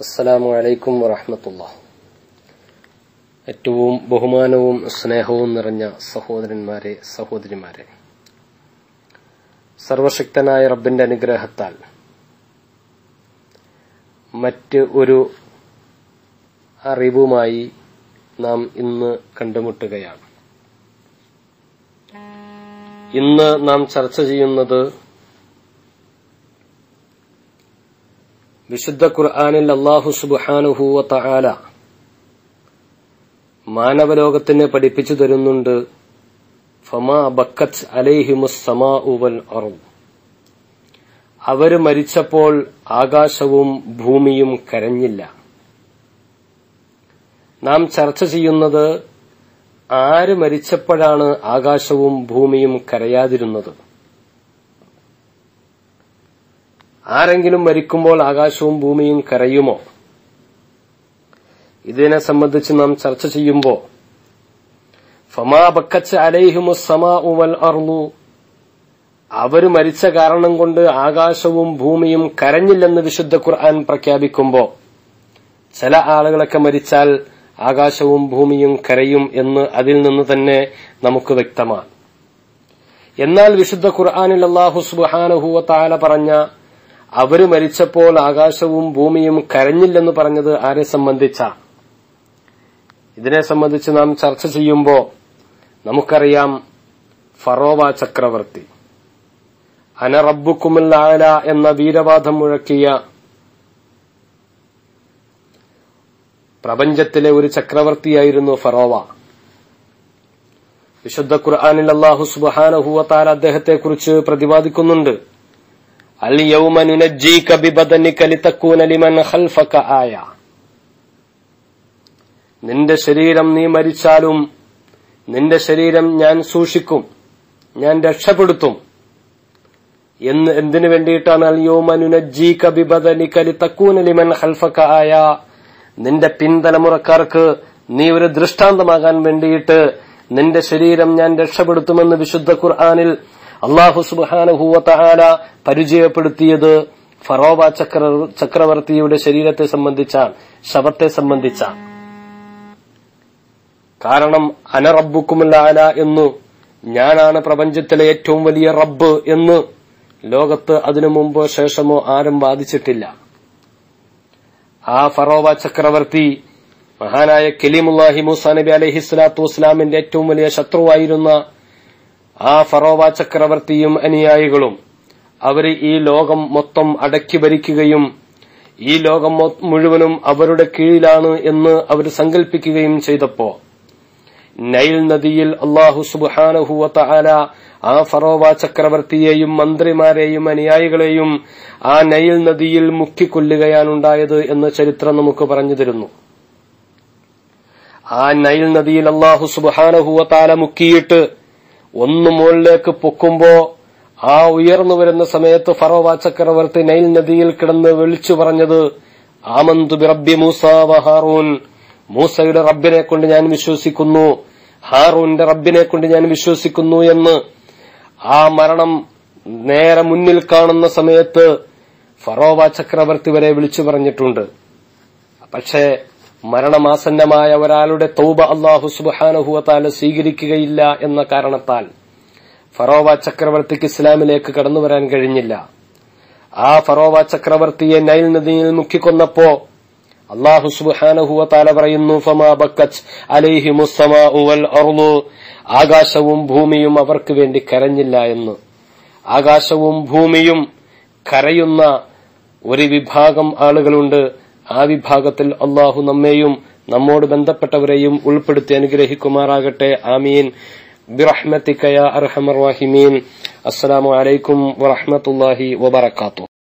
അസ്സലാമു അലൈക്കും വറഹമത്തുള്ള ഏറ്റവും ബഹുമാനവും സ്നേഹവും നിറഞ്ഞ സഹോദരന്മാരെ സഹോദരിമാരെ. സർവശക്തനായ റബ്ബിന്റെ അനുഗ്രഹത്താൽ മറ്റ് ഒരു അറിവുമായി നാം ഇന്ന് കണ്ടുമുട്ടുകയാണ്. ഇന്ന് നാം ചർച്ച ചെയ്യുന്നത് വിശുദ്ധ ഖുർആാനിൽ അള്ളാഹു സുബാനുഹൂവ തആല മാനവലോകത്തിന് പഠിപ്പിച്ചു തരുന്നുണ്ട്. ഫമാ ബക്കത്ത് അലൈഹിമുസ്സമാ ഉവൽ അറും അവർ മരിച്ചപ്പോൾ ആകാശവും ഭൂമിയും കരഞ്ഞില്ല. നാം ചർച്ച ചെയ്യുന്നത് ആര് മരിച്ചപ്പോഴാണ് ആകാശവും ഭൂമിയും കരയാതിരുന്നത്? ആരെങ്കിലും മരിക്കുമ്പോൾ ആകാശവും ഭൂമിയും കരയുമോ? ഇതിനെ സംബന്ധിച്ച് നാം ചർച്ച ചെയ്യുമ്പോൾ ഫമാ ബക്കച്ച് അലൈഹിമു സമാ ഉവൽ അർലു അവർ മരിച്ച കാരണം കൊണ്ട് ആകാശവും ഭൂമിയും കരഞ്ഞില്ലെന്ന് വിശുദ്ധ ഖുർആൻ പ്രഖ്യാപിക്കുമ്പോൾ ചില ആളുകളൊക്കെ മരിച്ചാൽ ആകാശവും ഭൂമിയും കരയും എന്ന് അതിൽ നിന്ന് തന്നെ നമുക്ക് വ്യക്തമാണ്. എന്നാൽ വിശുദ്ധ ഖുർആാനിൽ അള്ളാഹു താല പറഞ്ഞ അവർ മരിച്ചപ്പോൾ ആകാശവും ഭൂമിയും കരഞ്ഞില്ലെന്ന് പറഞ്ഞത് ആരെ സംബന്ധിച്ച? ഇതിനെ സംബന്ധിച്ച് നാം ചർച്ച ചെയ്യുമ്പോൾ നമുക്കറിയാം ഫറോവ ചക്രവർത്തി. അനറബുക്കുമല്ലാല എന്ന വീരവാദം മുഴക്കിയ പ്രപഞ്ചത്തിലെ ഒരു ചക്രവർത്തിയായിരുന്നു ഫറോവ. വിശുദ്ധ ഖുർആാനിൽ അള്ളാഹു സുബാനഹുവത്താൽ അദ്ദേഹത്തെക്കുറിച്ച് പ്രതിപാദിക്കുന്നുണ്ട്. ഖൽഫക ആയ നിന്റെ ശരീരം നീ മരിച്ചാലും നിന്റെ ശരീരം ഞാൻ സൂക്ഷിക്കും ഞാൻ രക്ഷപ്പെടുത്തും. എന്ന് എന്തിനു വേണ്ടിയിട്ടാണ് അൽ യൗമ നുനജ്ജീക ബിബദനിക ലിതകൂന ലിമൻ ഖൽഫക ആയ? നിന്റെ പിൻതലമുറക്കാർക്ക് നീ ഒരു ദൃഷ്ടാന്തമാകാൻ വേണ്ടിയിട്ട് നിന്റെ ശരീരം ഞാൻ രക്ഷപ്പെടുത്തുമെന്ന് വിശുദ്ധ ഖുർആാനിൽ അള്ളാഹു സുബാനഹുവല പരിചയപ്പെടുത്തിയത് ഫറോബ ചക്ര ചക്രവർത്തിയുടെ ശരീരത്തെ സംബന്ധിച്ചാണ് ശവത്തെ സംബന്ധിച്ചാണ് കാരണം അന അനറബുക്കുമല്ല എന്നു ഞാനാണ് പ്രപഞ്ചത്തിലെ ഏറ്റവും വലിയ റബ്ബ് എന്ന് ലോകത്ത് അതിനു മുമ്പോ ശേഷമോ ആരും വാദിച്ചിട്ടില്ല. ആ ഫറോവ ചക്രവർത്തി മഹാനായ കലീമുല്ലാഹി മൂസാ നബി അലഹി സ്വലാത്തു വസ്ലാമിന്റെ ഏറ്റവും വലിയ ശത്രുവായിരുന്ന ആ ഫറോവ ചക്രവർത്തിയും അനുയായികളും അവർ ഈ ലോകം മൊത്തം അടക്കി ഭരിക്കുകയും ഈ ലോകം മുഴുവനും അവരുടെ കീഴിലാണ് എന്ന് അവർ സങ്കല്പിക്കുകയും ചെയ്തപ്പോ നൈൽ നദിയിൽ അള്ളാഹു സുബാനഹുവത്ത ആല ആ ഫറോവ ചക്രവർത്തിയെയും മന്ത്രിമാരെയും അനുയായികളെയും ആ നൈൽ നദിയിൽ മുക്കിക്കൊല്ലുകയാണുണ്ടായത് എന്ന് ചരിത്രം നമുക്ക് പറഞ്ഞു തരുന്നു. ആ നൈൽ നദിയിൽ അള്ളാഹു സുബാനഹുവത്താല മുക്കിയിട്ട് ഒന്ന് മുകളിലേക്ക് പൊക്കുമ്പോ ആ ഉയർന്നു വരുന്ന സമയത്ത് ഫറോവ ചക്രവർത്തി നൈൽ നദിയിൽ കിടന്ന് വിളിച്ചു പറഞ്ഞത് ആമന്തു ബിറബി മൂസ ഹാറൂൻ. മൂസയുടെ റബ്ബിനെ കൊണ്ട് ഞാൻ വിശ്വസിക്കുന്നു ഹാറൂന്റെ റബ്ബിനെ കൊണ്ട് ഞാൻ വിശ്വസിക്കുന്നു എന്ന്. ആ മരണം നേരെ മുന്നിൽ കാണുന്ന സമയത്ത് ഫറോവ ചക്രവർത്തി വരെ വിളിച്ചു പറഞ്ഞിട്ടുണ്ട്. പക്ഷേ മരണമാസന്നമായ ഒരാളുടെ തൗബ അള്ളാഹു സുബാനഹുവത്താല സ്വീകരിക്കുകയില്ല എന്ന കാരണത്താൽ ഫറോവ ചക്രവർത്തിക്ക് ഇസ്ലാമിലേക്ക് കടന്നു വരാൻ കഴിഞ്ഞില്ല. ആ ഫറോവ ചക്രവർത്തിയെ നൈൽ നദിയിൽ മുക്കിക്കൊന്നപ്പോ അള്ളാഹു സുബാനഹുവത്താല പറയുന്നു അർളു ആകാശവും ഭൂമിയും അവർക്ക് വേണ്ടി കരഞ്ഞില്ല എന്ന്. ആകാശവും ഭൂമിയും കരയുന്ന ഒരു വിഭാഗം ആളുകളുണ്ട്. ആ വിഭാഗത്തിൽ അള്ളാഹു നമ്മെയും നമ്മോട് ബന്ധപ്പെട്ടവരെയും ഉൾപ്പെടുത്തി അനുഗ്രഹിക്കുമാറാകട്ടെ. ആമീൻ. ബിറഹ്മത്തിക്കയ അർഹമർ വാഹിമീൻ അസ്സലാമു അലൈക്കും വറഹ്മത്തുള്ളാഹി വബറകാതുഹു.